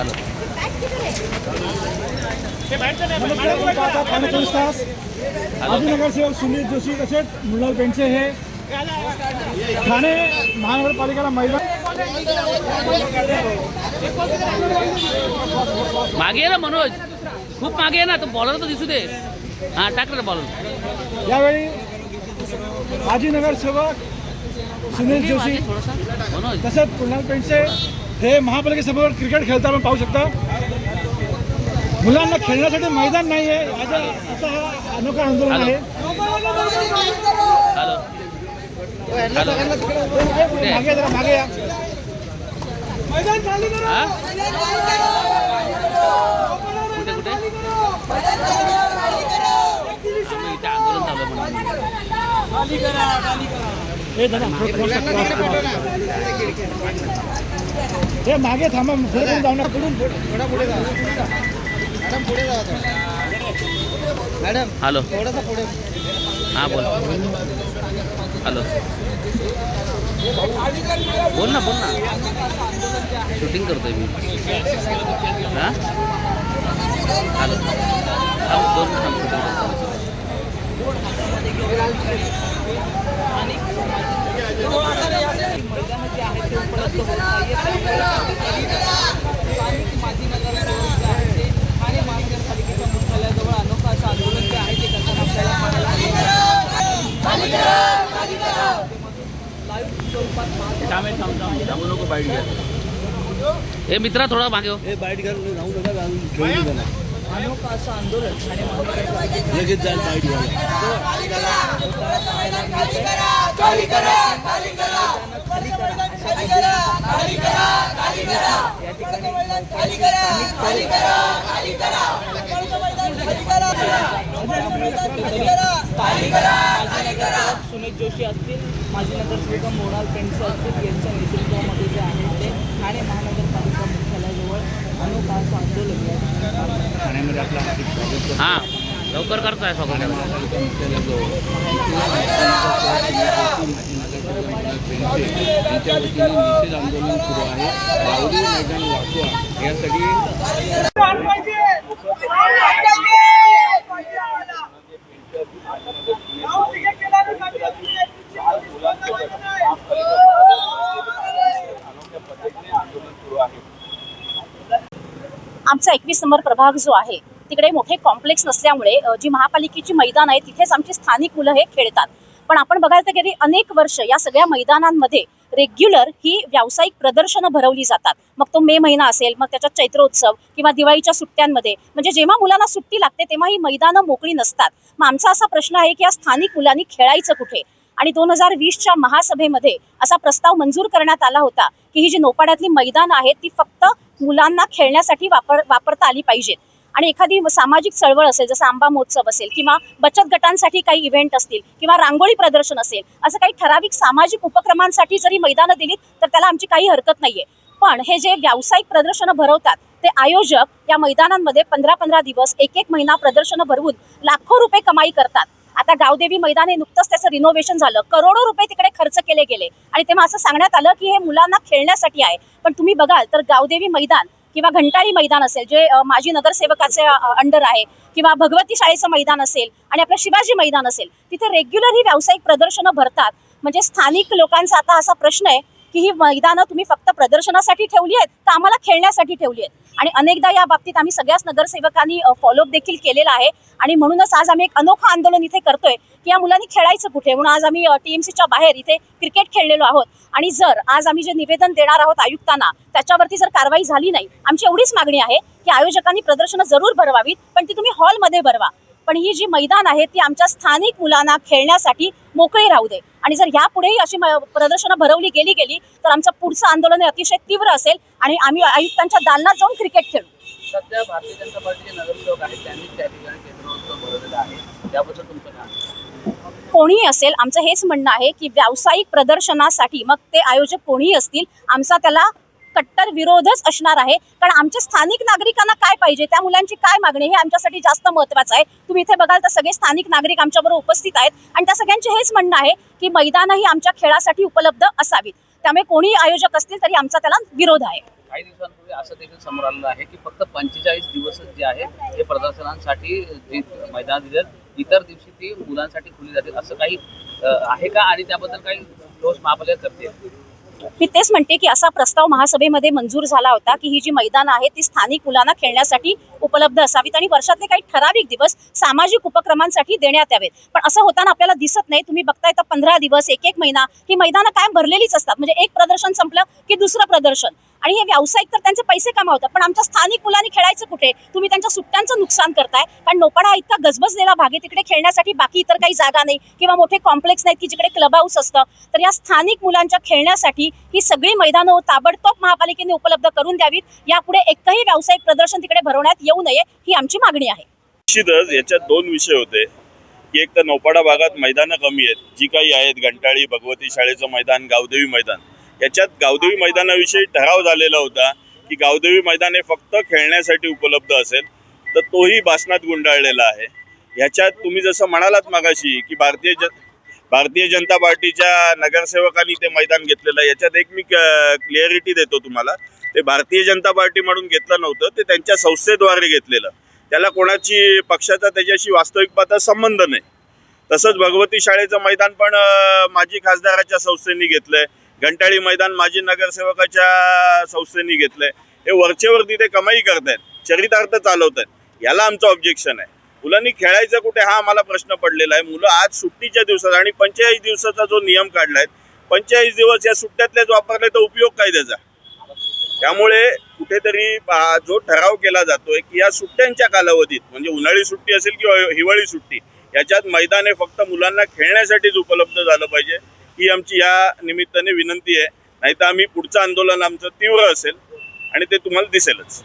आलो. नगरसेवक सुनील जोशी तसेच मुलाल पेंडसे हे। ठाणे महानगरपालिकेला महिला मागे ना मनोज। खूप मागे आहे ना तो बॉलर तर दिसू दे. हा टाक रे बॉलर यावेळी माजी नगरसेवक सुनील जोशी मनोज तसंच कुणाल पेंडसे हे महापालिकेसमोर क्रिकेट खेळताना पाहू शकता मुलांना खेळण्यासाठी मैदान नाही आहे असा हा अनोखा आंदोलन आहे. हॅलो. हॅलो. मागे जरा मागे या. हा? कुठे कुठे? आंदोलन चालू आहे म्हणून हे दादा हे मागे थांबा पुढे पण जाऊ नका. पुढून थोडा पुढे जा. मॅडम पुढे जा मॅडम हॅलो. थोडासा पुढे. हा बोल. हॅलो. बोल ना बोल ना. शूटिंग करतोय मी. हा? हॅलो. थांब दोन थांब. शूटिंग करतो थांब हे, थांब थांब थांबू नको बाईट घ्या हे मित्रा थोडा मागे हो. हे बाईट घालून जाऊ नका घालून खेळू नका लगेच जाईल बाईट घ्यायला सुमित जोशी असतील माजी नगरसेविका मोराल पेंडसे असतील यांच्या नेतृत्वामध्ये जे आहे ते. ठाणे महानगरपालिका मुख्यालयाजवळ अनोखा असं आंदोलन ठाण्यामध्ये आपला हार्दिक स्वागत करतो. हा लवकर करताय स्वागत. महानगरपालिका मुख्यालयाजवळ वतीने निषेध आंदोलन सुरू आहे. गावडी मैदान वाचवा यासाठी आमचा एकवीस नंबर प्रभाग जो आहे तिकडे मोठे कॉम्प्लेक्स नसल्यामुळे जी महापालिकेची मैदान आहे तिथेच आमची स्थानिक मुलं हे खेळतात. पण आपण बघायला तर गेली अनेक वर्ष या सगळ्या मैदानांमध्ये रेग्युलर ही व्यावसायिक प्रदर्शनं भरवली जातात. मग तो मे महिना असेल मग त्याच्यात चैत्रोत्सव किंवा दिवाळीच्या सुट्ट्यांमध्ये. म्हणजे जेव्हा मुलांना सुट्टी लागते तेव्हा ही मैदानं मोकळी नसतात. मग आमचा असा प्रश्न आहे की या स्थानिक मुलांनी खेळायचं कुठे? आणि दोन हजार वीसच्या महासभेमध्ये असा प्रस्ताव मंजूर करण्यात आला होता की ही जी नोपाड्यातली मैदानं आहेत ती फक्त मुलांना खेळण्यासाठी वापर वापरता आली पाहिजेत. आणि एखादी सामाजिक चळवळ असेल जसं आंबा महोत्सव असेल किंवा बचत गटांसाठी काही इव्हेंट असतील किंवा रांगोळी प्रदर्शन असेल असं काही ठराविक सामाजिक उपक्रमांसाठी जरी मैदानं दिलीत तर त्याला आमची काही हरकत नाहीये. पण हे जे व्यावसायिक प्रदर्शनं भरवतात ते आयोजक या मैदानांमध्ये पंधरा पंधरा दिवस एक एक महिना प्रदर्शनं भरवून लाखो रुपये कमाई करतात. आता गावदेवी मैदान हे नुकतंच त्याचं रिनोव्हेशन झालं. करोडो रुपये तिकडे खर्च केले गेले. आणि तेव्हा असं सांगण्यात आलं की हे मुलांना खेळण्यासाठी आहे. पण तुम्ही बघाल तर गावदेवी मैदान किंवा घंटाळी मैदान असेल जे माजी नगरसेवकाचे अंडर आहे किंवा भगवती शाळेचं मैदान असेल आणि आपलं शिवाजी मैदान असेल तिथे रेग्युलर ही व्यावसायिक प्रदर्शनं भरतात. म्हणजे स्थानिक लोकांचा आता असा प्रश्न आहे की ही मैदानं तुम्ही फक्त प्रदर्शनासाठी ठेवली आहेत तर आम्हाला खेळण्यासाठी ठेवली आहेत? आणि अनेकदा या बाबतीत आम्ही सगळ्याच नगरसेवकांनी फॉलोअप देखील केलेला आहे. आणि म्हणूनच आज आम्ही एक अनोखं आंदोलन इथे करतोय. की या मुलांनी खेळायचं कुठे? म्हणून आज आम्ही टीएमसीच्या बाहेर इथे क्रिकेट खेळलेलो आहोत. आणि जर आज आम्ही जे निवेदन देणार आहोत आयुक्तांना त्याच्यावरती जर कारवाई झाली नाही आमची एवढीच मागणी आहे की आयोजकांनी प्रदर्शनं जरूर भरवावीत पण ती तुम्ही हॉलमध्ये भरवा. पण ही जी मैदान आहे ती आमच्या स्थानिक मुलांना खेळण्यासाठी मोकळी राहू दे. आणि जर यापुढेही अशी म- प्रदर्शनं भरवली गेली गेली तर आमचं पुढचं आंदोलन अतिशय तीव्र असेल आणि आम्ही आयुक्तांच्या दालनात जाऊन क्रिकेट खेळू. सध्या भारतीय जनता पार्टीचे नगरसेवक आहेत त्यांनी त्या ठिकाणी आहे. त्याबद्दल तुमचं काय कोणीही असेल आमचं हेच म्हणणं आहे की व्यावसायिक प्रदर्शनासाठी मग ते आयोजक कोणीही असतील आमचा त्याला कट्टर विरोधच असणार आहे. कारण आमच्या स्थानिक नागरिकांना काय पाहिजे त्या मुलांची काय मागणी हे आमच्यासाठी जास्त महत्वाचं आहे. तुम्ही इथे बघाल तर सगळे स्थानिक नागरिक आमच्याबरोबर उपस्थित आहेत. आणि त्या सगळ्यांचे हेच म्हणणं आहे की मैदानं ही आमच्या खेळासाठी उपलब्ध असावीत. त्यामुळे कोणीही आयोजक असतील तरी आमचा त्याला विरोध आहे. काही दिवसांपूर्वी असं देखील समोर आलेलं आहे की फक्त पंचेचाळीस दिवस जे आहे हे प्रदर्शनांसाठी जे मैदान दिले इतर दिवशी ती मुलांसाठी खुली जातील असं काही आहे का? आणि त्याबद्दल काही ठोस महापालिका करते. मी तेच म्हणते की असा प्रस्ताव महासभेमध्ये मंजूर झाला होता की ही जी मैदानं आहेत ती स्थानिक मुलांना खेळण्यासाठी उपलब्ध असावीत आणि वर्षातले काही ठराविक दिवस सामाजिक उपक्रमांसाठी देण्यात यावेत. पण असं होताना आपल्याला दिसत नाही. तुम्ही बघताय तर पंधरा दिवस एक एक महिना ही मैदानं कायम भरलेलीच असतात. म्हणजे एक प्रदर्शन संपलं की दुसरं प्रदर्शन. आणि हे व्यावसायिक तर त्यांचे पैसे कमावतात पण आमच्या स्थानिक मुलांनी खेळायचं कुठे? तुम्ही त्यांच्या सुट्ट्यांचं नुकसान करताय. कारण नोपाडा हा इतका गजबजलेला भाग आहे तिकडे खेळण्यासाठी बाकी इतर काही जागा नाही किंवा मोठे कॉम्प्लेक्स नाहीत की जिकडे क्लब हाऊस असतं. तर या स्थानिक मुलांच्या खेळण्यासाठी ही सगळी मैदानं ताबडतोब महापालिकेने उपलब्ध करून द्यावीत. यापुढे एकही व्यावसायिक प्रदर्शन तिकडे भरवण्यात येऊ नये ही आमची मागणी आहे. निश्चितच याच्यात दोन विषय होते. की एक तर नौपाडा भागात मैदानं कमी आहेत जी काही आहेत घंटाळी भगवती शाळेचं मैदान गावदेवी मैदान. याच्यात गावदेवी मैदानाविषयी ठराव झालेला होता की गावदेवी मैदान हे फक्त खेळण्यासाठी उपलब्ध असेल तर तोही भाषणात गुंडाळलेला आहे. ह्याच्यात तुम्ही जसं म्हणालात मागाशी की भारतीय जन भारतीय जनता पार्टीच्या नगरसेवकांनी ते मैदान घेतलेलं आहे. याच्यात एक मी क्लिअरिटी देतो तुम्हाला. ते भारतीय जनता पार्टी म्हणून घेतलं नव्हतं ते त्यांच्या संस्थेद्वारे घेतलेलं. त्याला कोणाची पक्षाचा त्याच्याशी वास्तविक संबंध नाही. तसंच भगवती शाळेचं मैदान पण माजी खासदाराच्या संस्थेने आहे घंटाळी मैदान माजी नगरसेवकाच्या संस्थेने घेतलंय. हे वरचेवर तिथे कमाई करतायत चरितार्थ चालवतायत. याला आमचं ऑब्जेक्शन आहे. मुलांनी खेळायचं कुठे हा आम्हाला प्रश्न पडलेला आहे. मुलं आज सुट्टीच्या दिवसात आणि पंचेचाळीस दिवसाचा जो नियम काढलाय पंचेचाळीस दिवस या सुट्ट्यातलेच वापरले तर उपयोग काय त्याचा? त्यामुळे कुठेतरी जो ठराव केला जातोय की या सुट्ट्यांच्या कालावधीत म्हणजे उन्हाळी सुट्टी असेल किंवा हिवाळी सुट्टी याच्यात मैदान हे फक्त मुलांना खेळण्यासाठीच उपलब्ध झालं पाहिजे. ही आमची या निमित्ताने विनंती आहे. नाहीतर आम्ही पुढचं आंदोलन आमचं तीव्र असेल आणि ते तुम्हाला दिसेलच.